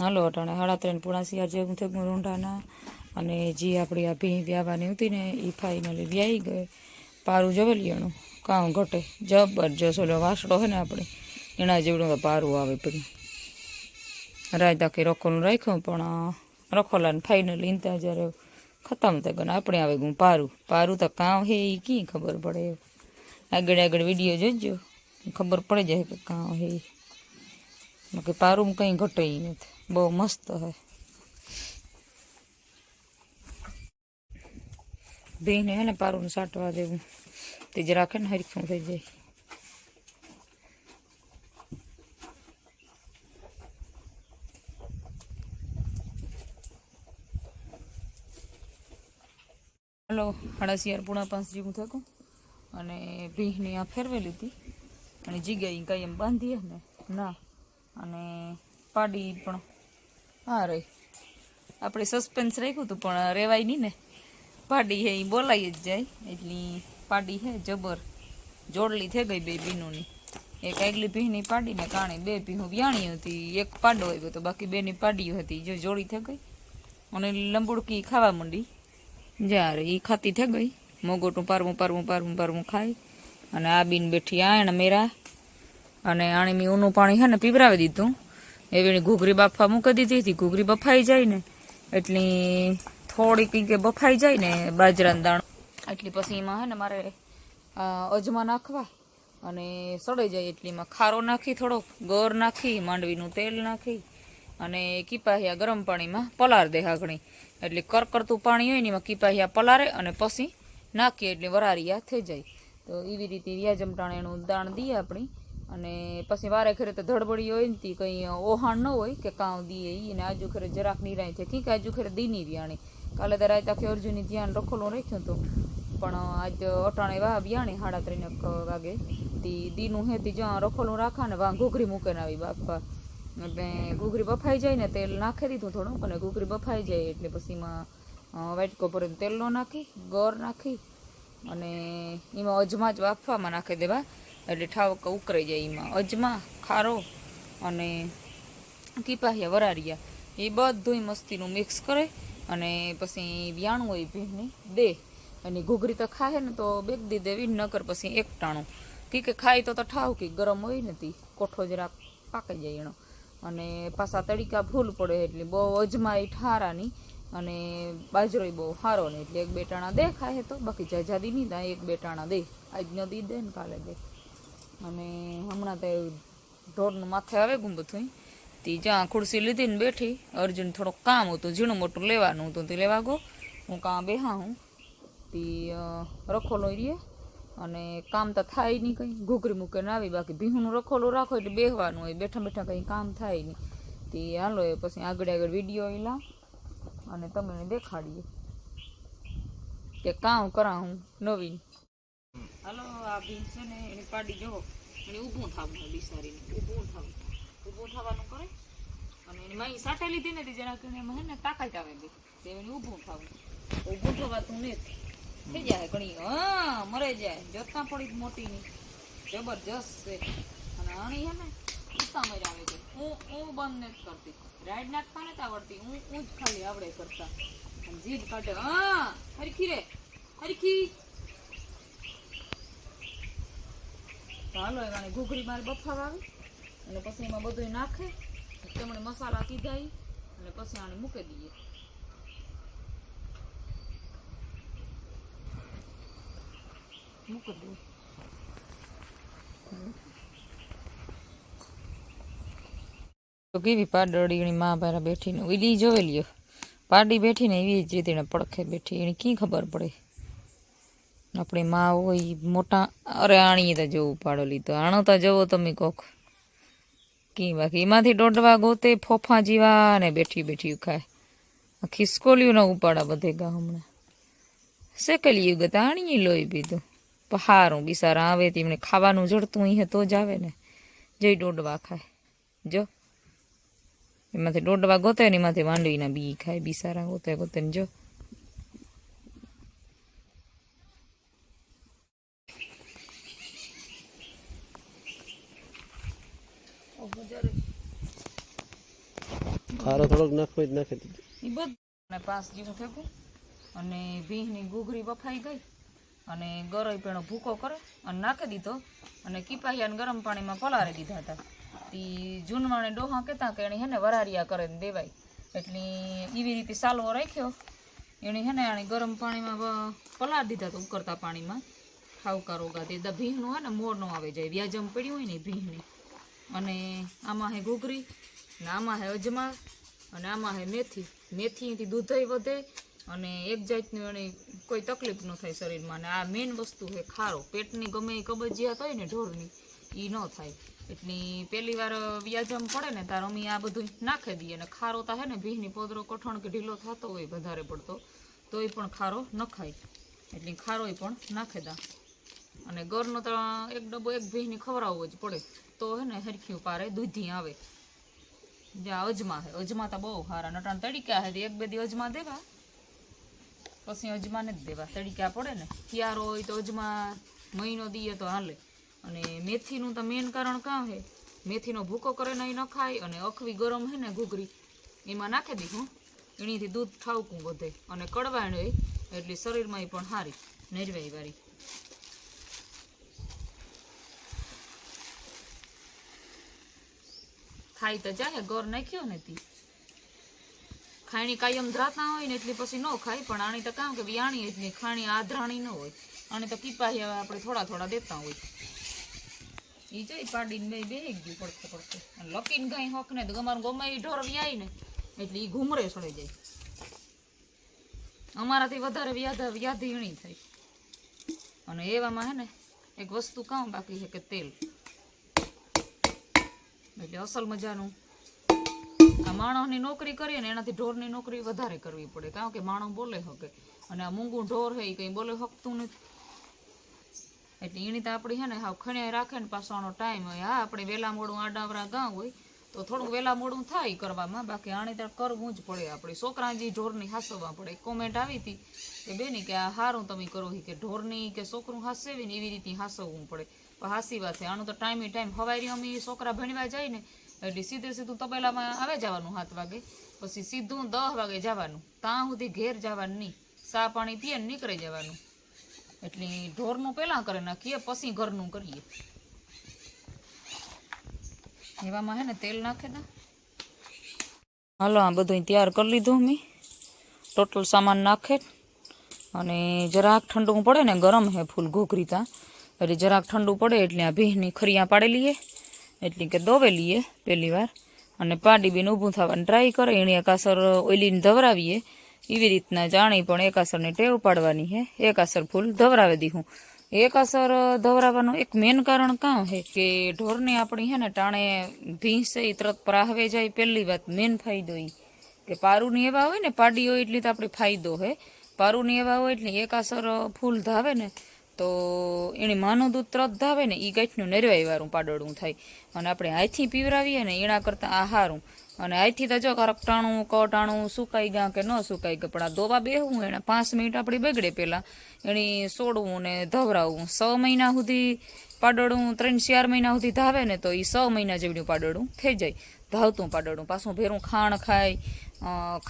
હાલો, અટાણે સાડા ત્રણ પૂણા સિયાર જેવું થયું રૂંઢાના. અને જે આપણી આ ભીં વ્યાવાની હતી ને એ ફાઇનલી વ્યાઈ ગઈ. પારું જવેલિયાનું કામ ઘટે. જબરજસ્ત ઓલો વાસડો હોય ને આપણે, એના જેવડું તો પારું આવે પછી રાયતા કે રખોલું રાખ્યું, પણ રખોલાને ફાઇનલી ઇનતા જ્યારે ખતમ થઈ ગયો આપણે આવે ગયું પારું. પારું તો કાં હે એ કી ખબર પડે. આગળ આગળ વીડિયો જોજો, ખબર પડી જાય કે કાં હે. બાકી પારું કંઈ ઘટે ઈ નથી. બહુ મસ્ત હોય. ભીને હે ને પારું સાટવા દેવું. તે જ રાખે ને હરખું થઈ જાય. હલો હડાસિયાર પૂણા પાંચ જેવું થકું. અને ભીહની આ ફેરવેલી હતી. અને જીગાઈ કાંઈ એમ બાંધીએ ને, ના. અને પાડી પણ હા રે આપણે સસ્પેન્સ રાખ્યું હતું, પણ રેવાય નહીં ને. પાડી હે એ બોલાઈ જ જાય. એટલી પાડી હે, જબર. જોડલી થઈ ગઈ બે બીનુની એક આગલી ભીની પાડીને કાણે બે ભીહું વ્યાણી હતી. એક પાડો આવ્યો તો બાકી બેની પાડી હતી, જો જોડી થઈ ગઈ. અને લંબુડકી ખાવા માંડી. જ્યારે એ ખાતી થઈ ગઈ. મોગોટું પારવું પારવું પારવું પારવું ખાય. અને આ બીન બેઠી આ એને મેરા. અને આણે મેં ઊનું પાણી છે ને પીવરાવી દીધું. એવી ઘૂઘરી બાફવા મૂકી દીધી હતી. ઘૂઘરી બફાઈ જાય ને, એટલી થોડીક કે બફાઈ જાય ને, બાજરાના દાણ. એટલી પછી એમાં હે ને મારે અજમા નાખવા અને સડાઈ જાય એટલીમાં ખારો નાખી થોડોક, ગોર નાખી, માંડવીનું તેલ નાખી અને કીપાહિયા ગરમ પાણીમાં પલાર દે હાગણી. એટલે કરકરતું પાણી હોય ને એમાં કીપાહિયા પલારે અને પછી નાખીએ એટલે વરારિયા થઈ જાય. તો એવી રીતે વ્યાજમટાણે એનું દાણ દઈએ આપણી. અને પછી વારે ખરે તો ધડબડી હોય ને તી, કંઈ ઓહાણ ન હોય કે કાં દીએ અને આજુ ખરે જરાક નિરાય છે. ઠીક, આજુ ખરે દીની વ્યાણી કાલે તો રાત આખી અર્જુનની ધ્યાન રખોલું રાખ્યું હતું પણ આજ અટાણે વાહ વ્યાણી સાડા ત્રણેક વાગે. તી દીનું હે તી જ્યાં રખોલું રાખા ને વાં ઘૂઘરી મૂકે ને આવી બાપા. એટલે ઘૂઘરી બફાઈ જાય ને તેલ નાખી દીધું થોડુંક અને ઘૂઘરી બફાઈ જાય એટલે પછી એમાં વાટકો ભરીને ન નાખી, ગોળ નાખી અને એમાં અજમા જ બાફવામાં નાખી દેવા. એટલે ઠાવક ઉકરાઈ જાય એમાં. અજમા, ખારો અને કીપાહિયા વરારિયા. એ બધું મસ્તીનું મિક્સ કરે અને પછી વ્યાણું હોય ભીની દે. અને ઘૂઘરી તો ખાય ને તો બેગ દી દેવી નકર પછી એકટાણું કી કે ખાય તો તો ઠાવ કે ગરમ હોય નથી કોઠો જરાક પાકી જાય એનો. અને પાછા તડીકા ફૂલ પડે એટલે બહુ અજમાય ઠારાની અને બાજરોય બહુ સારો ને એટલે એક બે ટાણા દે ખાય તો. બાકી જાજાદી નહીં એક બે ટાણા દે. આજનો દી દે ને કાલે દે. અને હમણાં તે ઢોરનું માથે આવે ગું બધું તી જ્યાં ખુરશી લીધી ને બેઠી, અર્જુન થોડુંક કામ હતું, ઝીણું મોટું લેવાનું હતું, તે લેવા ગો હું કાં બેહા હું. તી રખોલો રીએ. અને કામ તો થાય નહીં કંઈ. ઘૂઘરી મૂકે ને આવી, બાકી ભીહુંનું રખોલું રાખો એટલે બેહવાનું હોય. બેઠા બેઠા કંઈ કામ થાય નહીં. તે, હાલો એ પછી આગળ આગળ વીડિયો એલા અને તમને દેખાડીએ. કે કામ કરા હું નવીન. આ ભીમ છે ને એને પાડી જોવો અને ઊભું થવું બિસારીને ઊભું થવું. ઊભું થવાનું કરે. અને એની માઈ સાટા લીધી નથી જેના કરીને હે ને તાકાત આવે ગઈ તેને ઊભું થવું. ઊભું થવાતું નથી. થઈ જાય ઘણી. હા મરે જાય. જોતા પડી મોટી ની જબરજસ્ત છે. અને અણી હે ને ઉતા મજા આવે છે. હું હું બંધ નથી કરતી. રાઈડ નાખતા નથી આવડતી. હું હું જ ખાલી આવડે કરતા. જીભ કાઢે. હા, હરખી રે. હરખી તો હાલો એવાની ઘૂઘરી મારે બફાવા આવી અને પછી એમાં બધું નાખે. તેમણે મસાલા કીધા અને પછી આને મૂકી દઈએ. મૂકી દઉં તો કેવી પાડડીની મા ભારા બેઠીને ઈડી જોવે લ્યો. પાડી બેઠીને એવી જ રીતે એને પડખે બેઠી, એને કી ખબર પડે? આપણી માં હોય મોટા, અરે આણીએ તો જવું પાડો લીધો આણો જવો તમે કોક. કી બાકી એમાંથી દોડવા ગોતે, ફોફા જીવા ને બેઠી બેઠી ખાય. આ ખિસકોલિયું ના ઉપાડા બધે ગા હમણાં. શેકલિયું ગતા આણીએ લોહી પીધું. પહારું બિસારા આવે તેમને ખાવાનું જડતું અહીં તો જ આવે ને. જઈ દોડવા ખાય. જો. એમાંથી દોડવા ગોતે ને એમાંથી માંડવીના બી ખાય, બિસારા ગોતે ગોતે ને જો. ખારો થોડોક નાખો જ તો નાખી દીધો એ પાસ જેવું ફેંકું અને ભીંની ઘૂઘરી બફાઈ ગઈ અને ગરોય પેણો ભૂકો કરે અને નાખી દીધો અને કીપાહિયાને ગરમ પાણીમાં પલાળી દીધા હતા. એ જૂનવાણે ડોહા કહેતા કે એને હેને વરારિયા કરે દેવાય. એટલે એવી રીતે સાલવો રાખ્યો. એણે હેને આણે ગરમ પાણીમાં પલાળી દીધા હતા ઉકળતા પાણીમાં. ખાવકા રોગા તે ભીંનું હે ને મોર નો આવે જાય. વ્યાજમ પડ્યું હોય ને ભીંની અને આમાં હે ઘૂઘરી. ને આમાં હે અજમા, અને આમાં હે મેથી. મેથીથી દૂધય વધે, અને એક જાતનું એને કોઈ તકલીફ ન થાય શરીરમાં. અને આ મેઇન વસ્તુ છે ખારો. પેટની ગમે એ કબજિયાત હોય ને ઢોરની એ ન થાય. એટલે પહેલી વાર વ્યાજમ પડે ને તાર અમે આ બધું નાખી દઈએ. અને ખારો તા હે ને ભીની પોદરો કઠણ કે ઢીલો થતો હોય વધારે પડતો, તોય પણ ખારો ન ખાય. એટલે ખારોય પણ નાખી દા. અને ગરનો તો એક ડબ્બો એક ભીની ખવડાવવો જ પડે. તો હે ને હરખ્યું પારે દૂધી આવે. જ્યાં અજમા હે. અજમા તો બહુ સારા નટાણ તડીકા તો એક બે દી અજમા દેવા. પછી અજમા જ દેવા. તડીકા પડે ને. ક્યારો હોય તો અજમા મહિનો દીએ તો હાલે. અને મેથીનું તો મેન કારણ કાં હે? મેથીનો ભૂકો કરે નહીં ન ખાય અને અખવી ગરમ હે ને ઘૂઘરી. એમાં નાખી દીધું એણીથી દૂધ ઠાવકું વધે. અને કડવાણ હોય એટલે શરીરમાં પણ સારી નરવાઈ વાળી ખાઈ તો જાય, ગોર નાખ્યો ને તી. ખાણી કાયમ ધ્રાતા હોય ને એટલે પછી ન ખાય, પણ આણી તો કામ કે વિયાણી એટલે ખાણી આધરાણી ન હોય. અને તો કીપાહી હવે આપણે થોડા થોડા દેતા હોય. ઈ જઈ પાડીને બે બેહી ગયું પડખે પડખે. અને લકીને ગાય હોક ને તો ગમારું ગમે એ ઢોર વ્યાય ને, એટલે એ ઘૂમરે સડે જાય. અમારાથી વધારે વ્યાધ વ્યાધીણી થાય. અને એવામાં હે ને, એક વસ્તુ કામ બાકી છે કે તેલ. એટલે અસલ મજાનું. આ માણસની નોકરી કરીએ ને એનાથી ઢોરની નોકરી વધારે કરવી પડે. કારણ કે માણસ બોલે હકે. અને આ મૂંગું ઢોર છે એ કંઈ બોલે શકતું નથી. એટલે એની તો આપણી હે ને, હાવ ખણ્યા રાખે ને પાછળનો ટાઈમ હોય. હા, આપણે વહેલા મોડું આડાવરા ગામ હોય, તો થોડુંક વહેલા મોડું થાય કરવામાં. બાકી આણી તો કરવું જ પડે. આપણે છોકરા જે ઢોરની હાસવવા પડે. કોમેન્ટ આવી હતી કે, બેની કે આ સારું તમે કરો. કે, ઢોરની કે છોકરું હાસેવી ને એવી રીતે હાસવવું પડે. હાસી વાત છે. આનું તો ટાઈમે ટાઈમ હવારી અમે છોકરા ભણવા જાય ને એટલે સીધે સીધું તબેલામાં આવે જવાનું સાત વાગે. પછી સીધું દસ વાગે જવાનું. ત્યાં સુધી ઘેર જવાનું નહીં. સા પાણી પીએ ને નીકળી જવાનું. એટલે ઢોરનું પહેલાં કરી નાખીએ, પછી ઘરનું કરીએ. એવામાં હે ને તેલ નાખે દા હાલો, આ બધું તૈયાર કરી લીધું મેં ટોટલ સામાન નાખે. અને જરાક ઠંડુ પડે ને ગરમ હે ફૂલ ઘોઘરી તા એટલે જરાક ઠંડુ પડે એટલે આ ભીંની ખરિયા પાડી લઈએ એટલે કે દોવે લઈએ પહેલી વાર. અને પાડી બીને ઊભું થવાની ટ્રાય કરે, એણે એકાસર ઓઈલીને ધવરાવીએ. એવી રીતના જાણી પણ એકાસરને ટેવ પાડવાની હે. એકાસર ફૂલ ધવરાવી દીધું. એકાસર ધવરાવાનું એક મેન કારણ કાં હે? કે ઢોરને આપણી હે ને ટાણે ભીંસે એ તરત પ્રાહવે જાય પહેલી વાત મેન ફાયદો એ કે પારુની એવા હોય ને પાડી હોય એટલે તો આપણે ફાયદો હે. પારુની એવા હોય એટલે એકાસર ફૂલ ધાવે ને તો એણે માનું દૂધ તરત ધાવે ને એ ગાંઠનું નરવાઈ વાળું પાડોળું થાય. અને આપણે હાથથી પીવરાવીએ ને એના કરતાં આ હારું અને અહીંથી તો જો રકટાણું કટાણું સુકાઈ ગયા કે ન સુકાઈ ગયા, પણ આ દોવા બેહવું એને પાંચ મિનિટ આપણી બગડે પહેલાં એની સોડવું ને ધવરાવવું છ મહિના સુધી પાડોળું ત્રણ ચાર મહિના સુધી ધાવે ને તો એ છ મહિના જેવડું પાડોળું થઈ જાય. ધાવતું પાડોળું. પાછું ભેરું ખાણ ખાય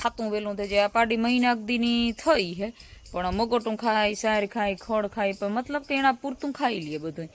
ખાતું વેલું થઈ જાય. આ પાડી મહિના દીની થઈ હે. પણ મગોટું ખાય, સાર ખાય ખડ ખાય, પણ મતલબ કે એના પૂરતું ખાઈ લે બધું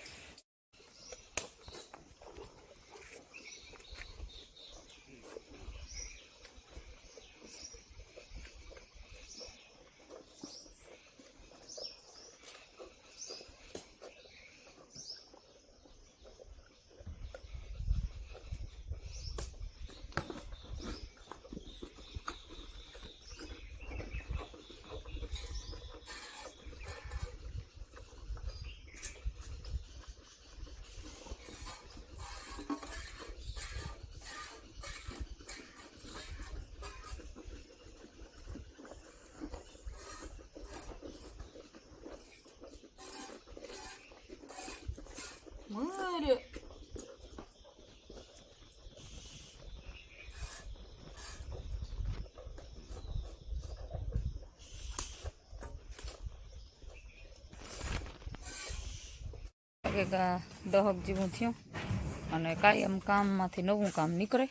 મરે કંઈક દહક જેવું થયું. અને કાયમ કામમાંથી નવું કામ નીકળે.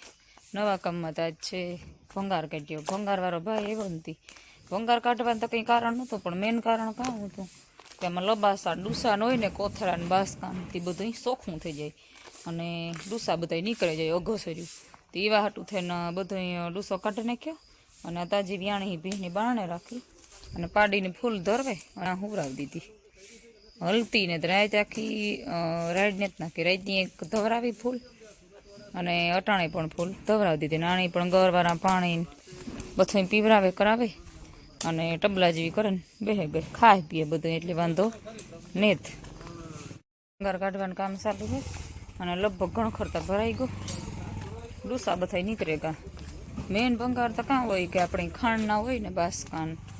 નવા કામમાં તો આજ છે ભંગાર કાઢ્યો. ભંગારવાળો ભાઈ એવો નથી ભંગાર કાઢવાનું તો કંઈ કારણ નહોતું, પણ મેન કારણ કાં હતું? કે એમાં લબાસા ડૂસા હોય ને કોથળા ને બાસકાનથી બધું સોખું થઈ જાય. અને ડૂસા બધા નીકળી જાય અઘોસર્યું. તો એવા હાટું થઈને બધું ડૂસો કાઢી નાખ્યો. અને તાજી વ્યાણી ભીની બારણે રાખી. અને પાડીને ફૂલ ધરવે અને હુવરાવી દીધી. હલતી ને રાત આખી રાઈડને જ નાખી. રાતની એક ધવરાવી ફૂલ અને અટાણે પણ ફૂલ ધવરાવી દીધી. નાની પણ ગરવાળા પાણી બધું પીવરાવે, કરાવે અને ટબલા જેવી કરે ને બેહે બે ખાય પીએ બધું એટલે વાંધો નેત. ઘર કાઢવાનું કામ ચાલુ છે અને લગભગ ઘણો ખર્ચા ભરાઈ ગયો. ડૂસા બધા નીકળે ગા. મેન ભંગાર તો કાં હોય કે આપણે ખાંડ ના હોય ને બાસકાન. ગુણિયા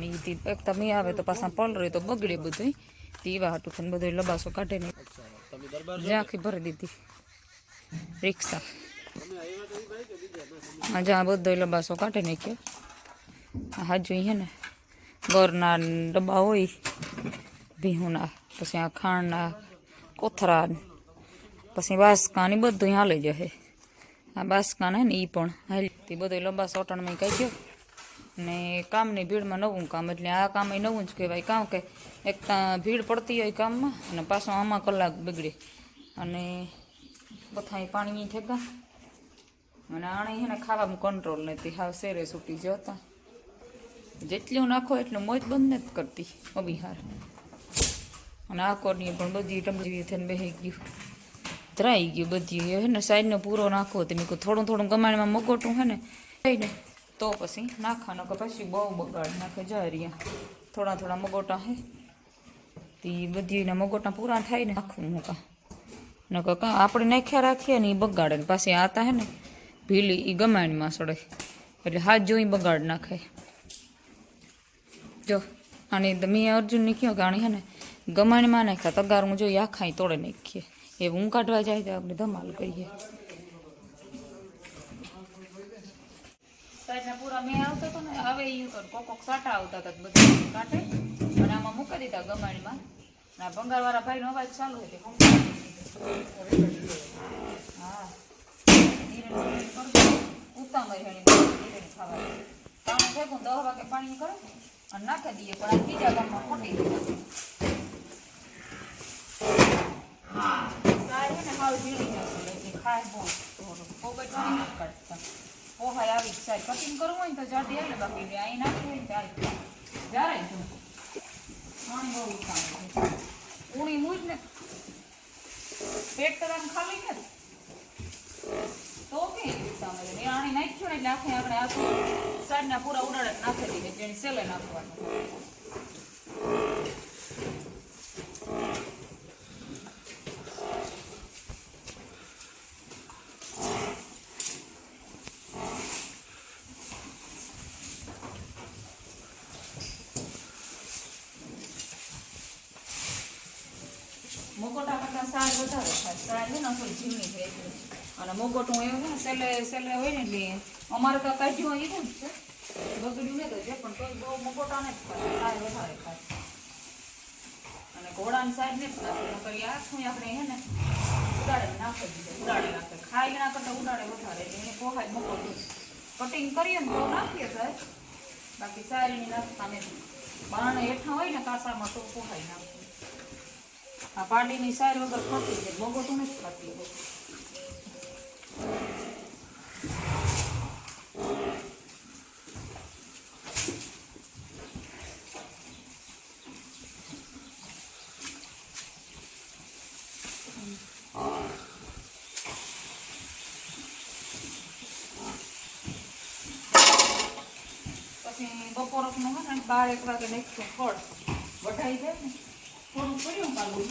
ને ઈ એક તમે આવે તો પાછા પલરે તો બગડે બધું તેવા હાટું થઈને બધું લબાસો કાઢે ને ઝાંખી ભરી દીધી. રિક્ષા. હા જ્યાં બધો લબાસો કાઢી નાખ્યો. આ હાજુ હે ને ગોરના ડબ્બા હોય, ભીહુના, પછી આ ખાંડના કોથરા ને પછી બાસકા ને બધું હાલે જશે આ બાસકાન હે ને એ પણ હાલ. તે બધો લંબા સોટણમાં કાઢ્યો. ને કામની ભીડમાં નવું કામ એટલે આ કામ એ નવું જ કહેવાય. કામ કે એક તો ભીડ પડતી હોય કામમાં અને પાછો આમાં કલાક બગડે. અને બધા પાણી ઠેકા અને આણે છે ને ખાવામાં કંટ્રોલ નથી. હાવ શેરે છૂટી જતા. જેટલું નાખો એટલું મોજ બંધ નથી કરતી અબિહાર અને આ કોરની પણ બધી ટમજી થઈને બેસી ગયું. ધરાઈ ગયું બધી. હે ને સાઈડનો પૂરો નાખવો તો મેં કહું થોડું થોડું ગમાણીમાં મગોટું હે ને થઈ ને તો પછી નાખવાનો કે પછી બહુ બગાડ નાખે. જાય થોડા થોડા મગોટા હે. તે બધીના મગોટા પૂરા થાય ને નાખવું મૂકા ન કાં આપણે નાખ્યા રાખીએ ને એ બગાડે ને પાછી આતા હે ને, ભીલી એ ગમાણીમાં સડે. એટલે હાથ જોઈ બગાડ નાખે. જો અને મેં અર્જુનને કહ્યું કે આણી હે ને ગમાણીમાં નાખ્યા તગાર હું જોઈએ આખા તોડે નાખીએ. એ હું કાઢવા જાય તો આપણે ધમાલ કરીએ. સાઈડના પૂરા મેં આવતો હતો ને, હવે એ કોક કોક સાટા આવતા હતા બધા કાઢે અને આમાં મૂકી દીધા ગમાણીમાં. ના ભંગારવાળા ભાઈનો અવાજ ચાલુ હતો હા. ઉતામળ હેણી ખાવા પાણી ફેંકું દસ વાગે પાણી કરે અને નાખી દઈએ પણ આ બીજા ગામમાં ખોટી દીધા ખાય બહુ બહુ કાઢતા પોહાય આવી જાય. કટિંગ કરવું હોય તો જાડી આવે બાકી જે અહીં નાખી હોય ને ત્યારે જ્યારે જો પાણી બહુ મૂજ ને પેટ કરવાનું ખાલી ને, તો કે આણી નાખ્યું ને એટલે આખે આપણે આખું સાઈડના પૂરા ઉડાડે નાખી દઈએ જેની સેલે નાખવાનું મોગોટા કરતા સાર વધારે થાય સાર છે ને થોડી ઝીણી થઈ છે અને મોગોટું એવું ને સેલે હોય ને એટલે અમારે તો કાઢ્યું હોય જ છે બગડ્યું ને તો છે પણ તોય બહુ મોગોટા ને જ ખાય સાર વધારે ખાય. અને સાઈડ ને જ નાખે, નકર ઈ આખું આપણે હે ને ઉડાડે નાખે દીધે ઉડાડે નાખે. ખાઈ ના કરતા ઉડાડે વધારે, એટલે એને પોહાય મોગોટું. કટિંગ કરીએ ને તો નાખીએ સાહેબ. બાકી સારી નાખતા નથી બાણ હેઠા હોય ને કાસામાં તો પોહાય નાખે આ પાડીની સાર વગર ખાતી છે મોગો તો નથી ખાતી. પછી બપોરનું હે ને બાર એક વાગે નાખ્યું ફળ વઢાઈ જાય ને થોડું કર્યું પાલું